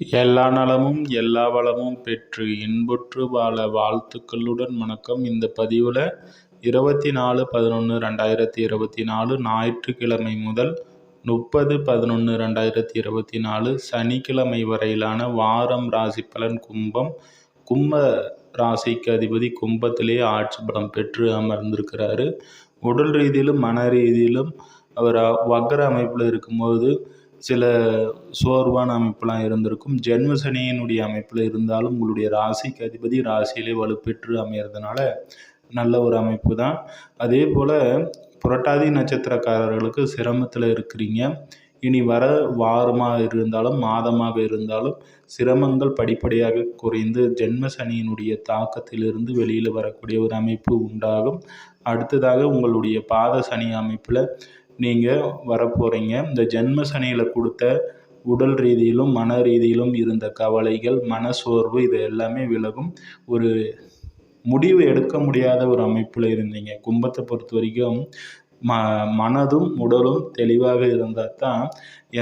எல்லா நலமும் எல்லா வளமும் பெற்று இன்புற்று வாழ வாழ்த்துக்களுடன் வணக்கம். இந்த பதிவில் இருபத்தி நாலு பதினொன்று ரெண்டாயிரத்தி இருபத்தி நாலு ஞாயிற்றுக்கிழமை முதல் முப்பது பதினொன்று ரெண்டாயிரத்தி இருபத்தி நாலு சனிக்கிழமை வரையிலான வாரம் ராசி பலன் கும்பம். கும்ப ராசிக்கு அதிபதி கும்பத்திலே ஆட்சி பலம் பெற்று அமர்ந்திருக்கிறாரு. உடல் ரீதியிலும் மன ரீதியிலும் அவர் வக்கர அமைப்பில் இருக்கும்போது சில சோர்வான அமைப்பெலாம் இருந்திருக்கும். ஜென்ம சனியினுடைய அமைப்பில் இருந்தாலும் உங்களுடைய ராசிக்கு அதிபதி ராசியிலே வலுப்பெற்று அமையிறதுனால நல்ல ஒரு அமைப்பு தான் அதே போல் புரட்டாதி நட்சத்திரக்காரர்களுக்கு சிரமத்தில் இருக்கிறீங்க. இனி வர வாரமாக இருந்தாலும் மாதமாக இருந்தாலும் சிரமங்கள் படிப்படியாக குறைந்து ஜென்ம சனியினுடைய தாக்கத்திலிருந்து வெளியில் வரக்கூடிய ஒரு அமைப்பு உண்டாகும். அடுத்ததாக உங்களுடைய பாத சனி அமைப்பில் நீங்கள் வரப்போகிறீங்க இந்த ஜென்ம சனியில் கொடுத்த உடல் ரீதியிலும் மன ரீதியிலும் இருந்த கவலைகள் மனசோர்வு இது எல்லாமே விலகும். ஒரு முடிவு எடுக்க முடியாத ஒரு அமைப்பில் இருந்தீங்க. கும்பத்தை பொறுத்த வரைக்கும் ம மனதும் உடலும் தெளிவாக இருந்தால் தான்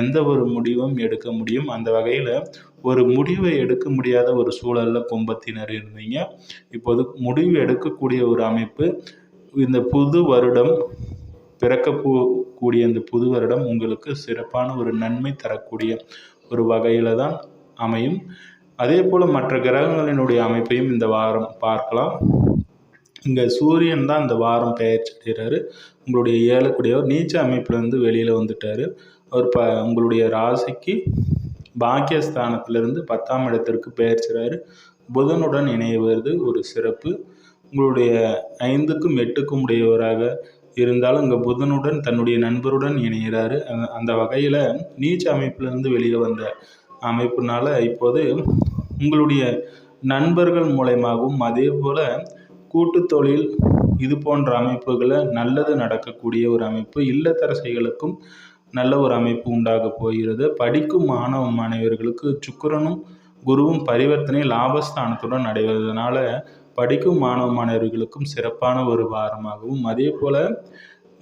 எந்த ஒரு முடிவும் எடுக்க முடியும். அந்த வகையில் ஒரு முடிவை எடுக்க முடியாத ஒரு சூழலில் கும்பத்தினர் இருந்தீங்க. இப்போது முடிவு எடுக்கக்கூடிய ஒரு அமைப்பு இந்த புது வருடம் பிறக்க கூடிய இந்த புது வருடம் உங்களுக்கு சிறப்பான ஒரு நன்மை தரக்கூடிய ஒரு வகையில் தான் அமையும். அதே போல் மற்ற கிரகங்களினுடைய அமைப்பையும் இந்த வாரம் பார்க்கலாம். இங்கே சூரியன் தான் இந்த வாரம் பெயர் அடைகிறாரு உங்களுடைய ஏழக்கூடியவர் நீச்ச அமைப்புலேருந்து வெளியில் வந்துட்டார். அவர் ப உங்களுடைய ராசிக்கு பாக்கியஸ்தானத்திலிருந்து பத்தாம் இடத்திற்கு பெயர்ச்சிறாரு புதனுடன் இணைய வருது ஒரு சிறப்பு. உங்களுடைய ஐந்துக்கும் எட்டுக்கும் உடையவராக இருந்தாலும் இங்கே புதனுடன் தன்னுடைய நண்பருடன் இணைகிறாரு. அந்த வகையில் நீச்ச அமைப்பிலிருந்து வெளியே வந்த அமைப்புனால இப்போது உங்களுடைய நண்பர்கள் மூலயமாகவும் அதே போல் கூட்டு தொழில் இது போன்ற அமைப்புகளை நல்லது நடக்கக்கூடிய ஒரு அமைப்பு இல்லத்தரசைகளுக்கும் நல்ல ஒரு அமைப்பு உண்டாக போகிறது. படிக்கும் மாணவ மாணவர்களுக்கு சுக்கரனும் குருவும் பரிவர்த்தனை லாபஸ்தானத்துடன் அடைவதனால படிக்கும் மாணவ மாணவர்களுக்கும் சிறப்பான ஒரு வாரமாகவும் அதே போல்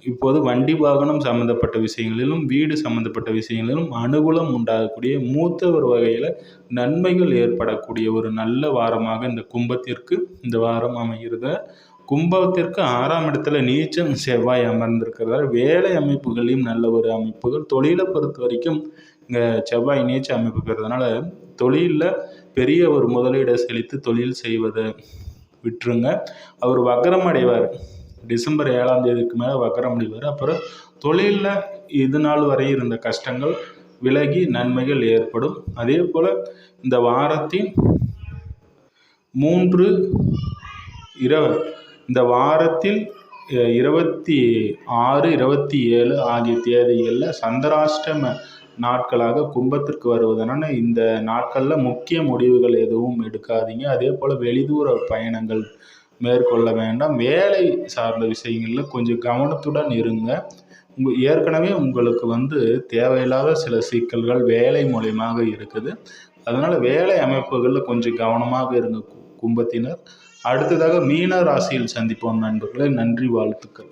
இப்போது வண்டி வாகனம் சம்மந்தப்பட்ட விஷயங்களிலும் வீடு சம்மந்தப்பட்ட விஷயங்களிலும் அனுகூலம் உண்டாகக்கூடிய மூத்த ஒரு வகையில் நன்மைகள் ஏற்படக்கூடிய ஒரு நல்ல வாரமாக இந்த கும்பத்திற்கு இந்த வாரம் அமைகிறது. கும்பத்திற்கு ஆறாம் இடத்துல நீச்சம் செவ்வாய் அமர்ந்திருக்கிறதால் வேலை அமைப்புகளையும் நல்ல ஒரு அமைப்புகள். தொழிலை பொறுத்த வரைக்கும் இங்கே செவ்வாய் நீச்ச அமைப்புக்கிறதுனால தொழிலில் பெரிய ஒரு முதலீடை செலுத்தி தொழில் செய்வது விட்டுருங்க. அவர் வக்கரம் அடைவார். டிசம்பர் ஏழாம் தேதிக்கு மேலே வக்கரம் அடைவார். அப்புறம் தொழிலில் இது நாள் வரை இருந்த கஷ்டங்கள் விலகி நன்மைகள் ஏற்படும். அதே போல் இந்த வாரத்தின் மூன்று இரவு இந்த வாரத்தில் இருபத்தி ஆறு இருபத்தி ஏழு ஆகிய தேதிகளில் சந்திராஷ்டம நாட்களாக கும்பத்திற்கு வருவதனால் இந்த நாட்களில் முக்கிய முடிவுகள் எதுவும் எடுக்காதீங்க. அதே போல் வெளிதூர பயணங்கள் மேற்கொள்ள வேண்டாம். வேலை சார்ந்த விஷயங்களில் கொஞ்சம் கவனத்துடன் இருங்க. உங்கள் ஏற்கனவே உங்களுக்கு வந்து தேவையில்லாத சில சிக்கல்கள் வேலை மூலியமாக இருக்குது. அதனால் வேலை அமைப்புகளில் கொஞ்சம் கவனமாக இருங்க கும்பத்தினர். அடுத்ததாக மீன ராசியில் சந்திப்போம் நண்பர்களே. நன்றி வாழ்த்துக்கள்.